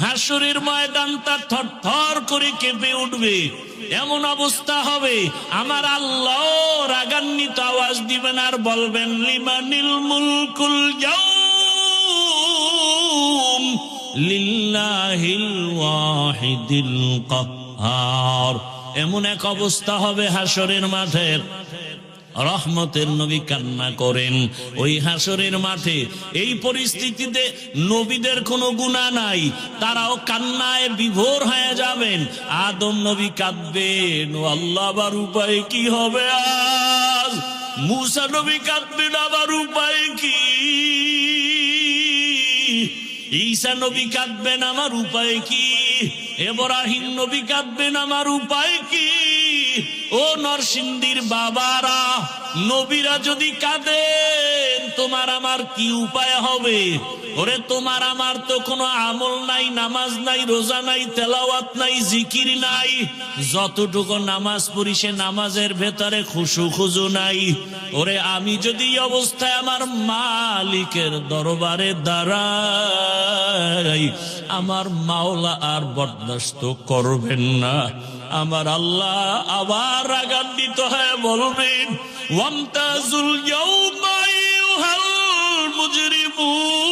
হাসুরের ময়দানটা থর থর করে কেঁপে উঠবে। এমন অবস্থা হবে। আমার আল্লাহ রাগান্বিত আওয়াজ দিবেন আর বলবেন, লিমানিল মুলকুল যাও এমন এক অবস্থা হবে হাসরের মাঠের। রহমতের নবী কান্না করেন। ওই হাসরের মাঠে এই পরিস্থিতিতে নবীদের কোনো গুণা নাই। তারাও কান্নায় বিভোর হয়ে যাবেন। আদম নবী কাঁদবেন ও আল্লাহ আবার উপায় কি হবে আজ? মুসা নবী কাঁদবেন আবার উপায় কি? ঈসা নবী কাঁদবেন আমার উপায় কি? এব্রাহিম নবী কাঁদবেন আমার উপায় কি? ও নরসিংদীর বাবারা নবীরা যদি কাঁদেন তোমার আমার কি উপায় হবে? ওরে, তোমার আমার তো কোনো আমল নাই, নামাজ নাই, রোজা নাই, তেলাওয়াত নাই, জিকির নাই। যতটুকু নামাজ পড়ি, সে নামাজের ভেতরে খুশু খুজু নাই। ওরে, আমি যদি অবস্থায় আমার মালিকের দরবারে দাঁড়াই, আমার মাওলা আর বরদাস্ত করবেন না। আমার আল্লাহ আবার রাগান্বিত হয়ে বলবেন, ওয়ামতাজুল মুজরিমুন।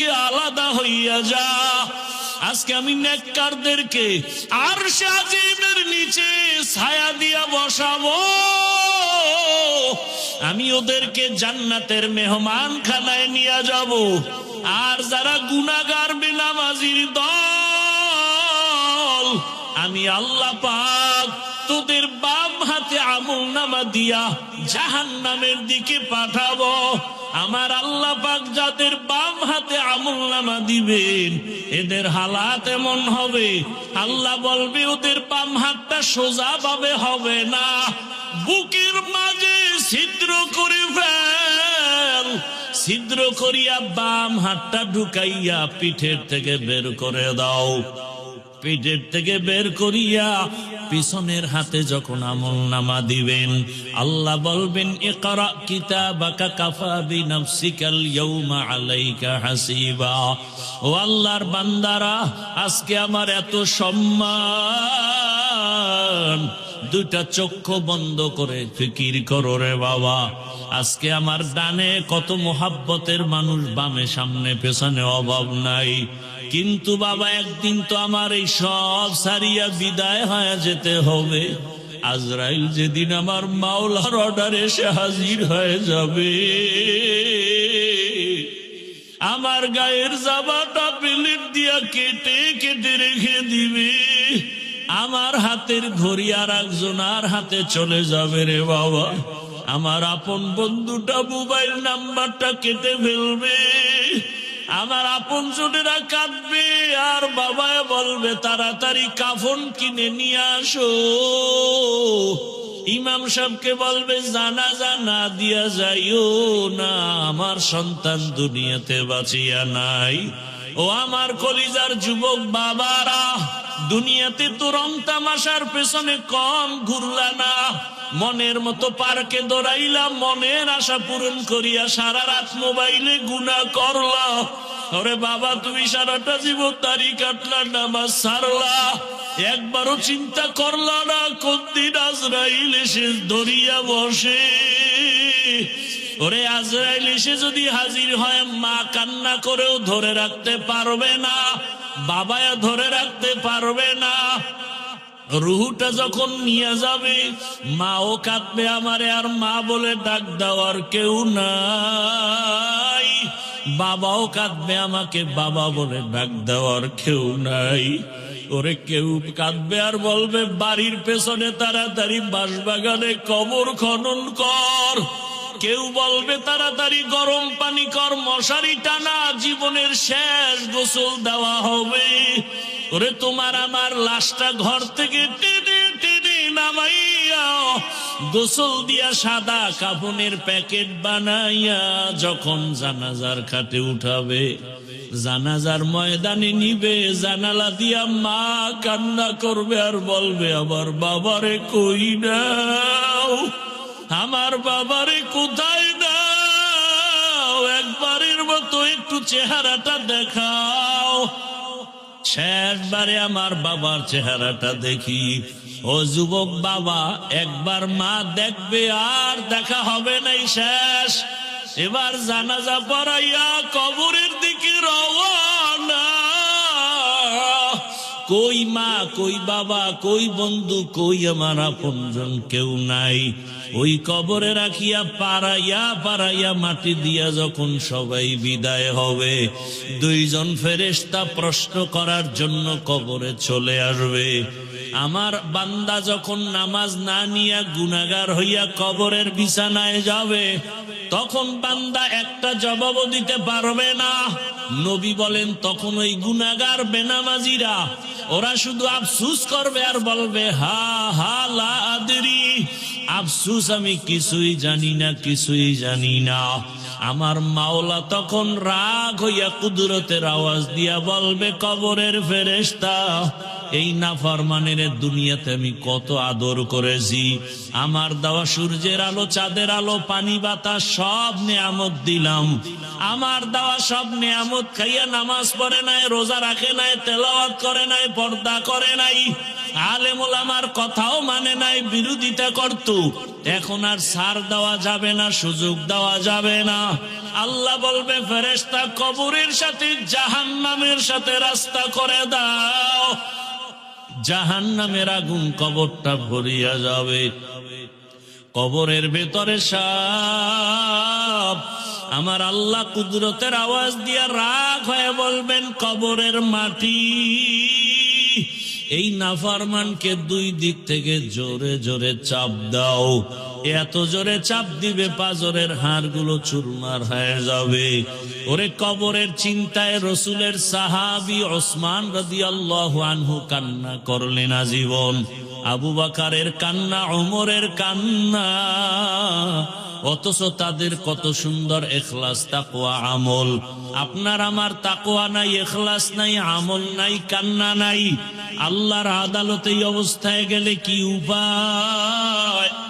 থেকে আলাদা হইয়া যা। আজকে আমি নেককারদেরকে আর আজিমের নিচে ছায়া দিয়া বসাবো। আমি ওদেরকে জান্নাতের মেহমান খানায় নিয়ে যাব। আর যারা গুনাগার বেনামাজির দল, আমি আল্লাহ পাক তোদের বাম হাতে আমল নামা দিয়া জাহান নামের দিকে পাঠাবো। আমার আল্লাহ পাক যাদের বাম হাতে আমল নামা দিবেন, এদের হালাত এমন হবে। আল্লাহ বলবে, ওদের বাম হাতটা সোজা ভাবে হবে না। বুকের মাঝে ছিদ্র করে ফেল। ছিদ্র করিয়া বাম হাতটা ঢুকাইয়া পিঠের থেকে বের করে দাও। পেটের থেকে বের করিয়া পিছনের হাতে যখন আমল নামা দিবেন, আল্লাহ বলবেন একরা কিতাবাকা কাফা বিনাফসিকাল ইয়াউমা আলাইকা হাসিবা। ও আল্লাহর বান্দারা, আজকে আমার এত সম্মান। দুইটা চক্ষু বন্ধ করে ফিকির করো রে বাবা। আজকে আমার ডানে কত মোহাব্বতের মানুষ বামে সামনে পেছনে অভাব নাই। কিন্তু বাবা, একদিন তো আমার এই সব সারিয়া বিদায় হয়ে যেতে হবে। আজরাইল যেদিন আমার মাওলার অর্ডার এসে হাজির হয়ে যাবে। আমার গায়ের জামাটা প্লেট দিয়া কেটে কেটে রেখে দিবে। আমার হাতের ঘড়ি আর একজনার হাতে চলে যাবে রে বাবা। আমার আপন বন্ধুটা মোবাইল নাম্বারটা কেটে ফেলবে। আমার আপন জনেরা কাঁদবে, আর বাবায় বলবে, তাড়াতাড়ি কাফন কিনে নিয়ে আসো। ইমাম সাহেবকে বলবে, জানা জানা, দিয়া যাইও না, আমার সন্তান দুনিয়াতে বাঁচিয়া নাই। ও আমার কলিজার যুবক বাবারা, দুনিয়াতে তো রং তামাশার পেছনে কম ঘুরলা না। মনের মতো পার্কে দৌড়াইলাম, মনের আশা পূরণ করিয়া সারা রাত মোবাইলে গুণা করলা ওরে বাবা, তুমি সারাটা জীবন দাড়ি কাটলা, নামাজ সারলা। একবারও চিন্তা করলা না, কোন আজরাইল এসে ধরিয়া বসে। ওরে আজরাইল এসে যদি হাজির হয়, মা কান্না করেও ধরে রাখতে পারবে না, বাবায়া ধরে রাখতে পারবে না। রুহুটা যখন নিয়ে যাবে, মাও কাঁদবে আমারে আর মা বলে ডাক দেওয়ার কেউ নাই। বাবাও কাঁদবে আমাকে, বাবা বলে ডাক দেওয়ার কেউ নাই। ওরে কেউ কাঁদবে আর বলবে, বাড়ির পেছনে তাড়াতাড়ি বাঁশবাগানে কবর খনন কর। কেউ বলবে, তাড়াতাড়ি গরম পানি কর, মশারি টানা, জীবনের শেষ গোসল দেওয়া হবে। ওরে তোমার আমার লাশটা ঘর থেকে টেনে টেনে নামাইয়া, গোসল দিয়া সাদা কাফনের প্যাকেট বানাইয়া যখন জানাজার খাটে উঠাবে, জানাজার ময়দানে নিবে, জানালা দিয়া মা কান্না করবে আর বলবে, আমার বাবারে কই নাও? আমার বাবারে কোথায় নাও? একবারের মতো একটু চেহারাটা দেখাও। শেষবারে আমার বাবার চেহারাটা দেখি। ও যুবক বাবা, একবার মা দেখবে আর দেখা হবে নাই শেষ। এবার জানাজা পড়াইয়া কবরের দিকে রওয়ানা কই মা, কই বাবা, কই বন্ধু, কই আমার আপনজন কেউ নাই। ওই কবরে রাখিয়া পারাইয়া পারাইয়া মাটি দিয়া যখন সবাই বিদায় হবে, দুইজন ফেরেস্তা প্রশ্ন করার জন্য কবরে চলে আসবে। আমার বান্দা যখন নামাজ না নিয়া গুনাগার হইয়া কবরের বিছানায় যাবে তখন বান্দা একটা জবাবও দিতে পারবে না। নবী বলেন, তখন ওই গুনাগার বেনামাজিরা, ওরা শুধু আফসুস করবে আর বলবে, হা হা, লা আফসুস আমি কিছুই জানি না, কিছুই জানি না। আমার মাওলা তখন রাগ হইয়া কুদরতের আওয়াজ দিয়া বলবে, কবরের ফেরেস্তা এই নাফরমানের দুনিয়াতে আমি কত আদর করেছি। আমার দেওয়া সূর্যের আলো, চাঁদের আলো, পানি, বাতাস, সব নিয়ামত দিলাম। আমার দেওয়া সব নিয়ামত খাইয়া নামাজ পড়ে নাই, রোজা রাখে নাই, তেলাওয়াত করে নাই, পর্দা করে নাই। আলেমুল আমার কথাও মানে নাই, বিরোধিতা করত। এখন আর সার দেওয়া যাবে না, সুযোগ দেওয়া যাবে না। আল্লাহ বলবে ফেরেস্তা কবরের সাথে জাহান্নামের সাথে রাস্তা করে দাও। জাহান নামের আগুন কবরটা ভরিয়া যাবে। কবরের ভেতরে সাপ আমার আল্লাহ কুদরতের আওয়াজ দিয়া রাগ হয়ে বলবেন, কবরের মাটি, এই নাফারমানকে দুই দিক থেকে জোরে জোরে চাপ দাও। এত জোরে চাপ দিবে পাজরের হাড়গুলো চুরমার হয়ে যাবে। ওরে কবরের চিন্তায় রসুলের সাহাবি ওসমান রদি আল্লাহ আনহু কান্না করলেন আজীবন। আবু বাকারের কান্না, ওমরের কান্না। অথচ তাদের কত সুন্দর এখলাস তাকোয়া আমল। আপনার আমার তাকোয়া নাই, এখলাস নাই, আমল নাই, কান্না নাই। আল্লাহর আদালতে অবস্থায় গেলে কি উপায়?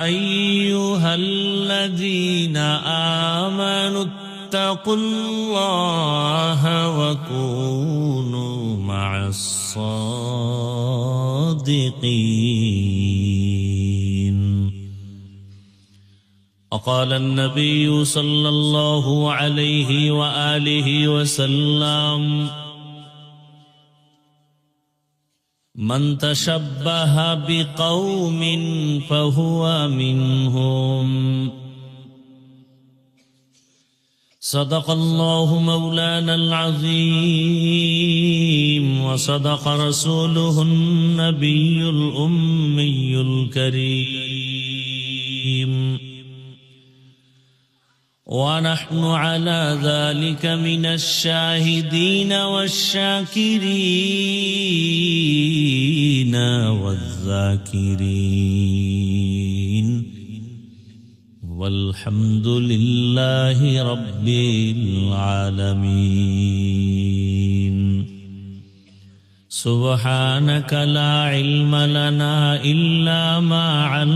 أيها الذين آمنوا اتقوا الله وكونوا مع الصادقين. وقال النبي صلى الله عليه وآله وسلم من تشبه بقوم فهو منهم. صدق الله مولانا العظيم وصدق رسوله النبي الأمي الكريم. ونحن على ذلك من الشاهدين والشاكرين. والذاكرين والحمد لله رب العالمين. سبحانك لا علم لنا إلا ما علمنا